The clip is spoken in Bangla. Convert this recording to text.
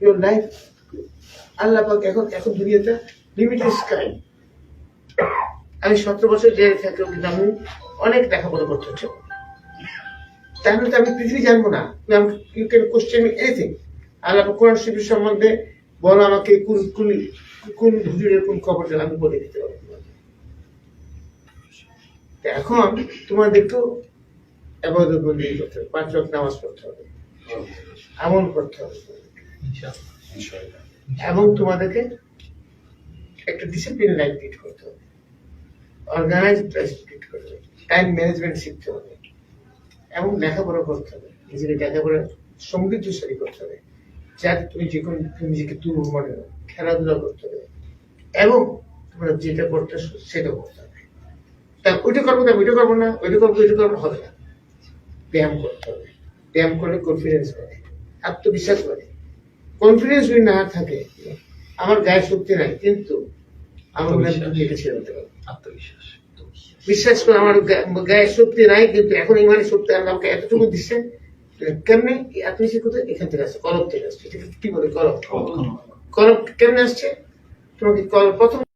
ইউর আল্লাহ পাক এখন এখন দুনিয়াটা লিমিটেড ক্রাইম আমি সতেরো বছর জেলে থাকলেও কিন্তু আমি অনেক লেখাপড়া করতে হচ্ছে। তাহলে তো আমি পৃথিবী জানব না। You can question anything Allah Quran শরীফের সম্বন্ধে বলো আমাকে কোন কোন কোন হুজুরের কোন খবর আমি বলে দিতে পারব এখন বন্দি করতে হবে, পাঁচ ওয়াক্ত নামাজ পড়তে হবে, আমল করতে হবে। এবং তোমাদেরকে একটা ডিসিপ্লিন লাইফ লিড করতে হবে। অর্গানাইজ লাইফ লিড করতে হবে। টাইম ম্যানেজমেন্ট শিখতে হবে। এবং লেখাপড়া করতে হবে। নিজেকে লেখাপড়া সমৃদ্ধশালী করতে হবে। যাতে তুমি যে কোনো তুমি নিজেকে দুর্বল মনে খেলাধুলা করতে হবে। এবং তোমরা যেটা করতে সেটা করতে হবে। তা ওইটা করব না, ওইটা করব না, ওইটা করব ওইটা করব হবে না। ব্যায়াম করতে হবে। ব্যায়াম করলে কনফিডেন্স বাড়ে। আত্মবিশ্বাস বাড়ে। কনফিডেন্স যদি না থাকে আমার গায়ে শক্তি নাই কিন্তু আমার নিজেকে ছেড়ে দিতে পারব আত্মবিশ্বাস। বিশ্বাস করে আমার গায়ে শক্তি নাই কিন্তু এখন ইমানে শক্তি আল্লাহ আমাকে এতটুকু দিচ্ছে কেমনে আপনি আত্মবিশ্বাস কোথায়? এখান থেকে আসছে কলব থেকে আসছে। কি বলে? কলব। কলব কেমনে আসছে? তোমাকে কল প্রথম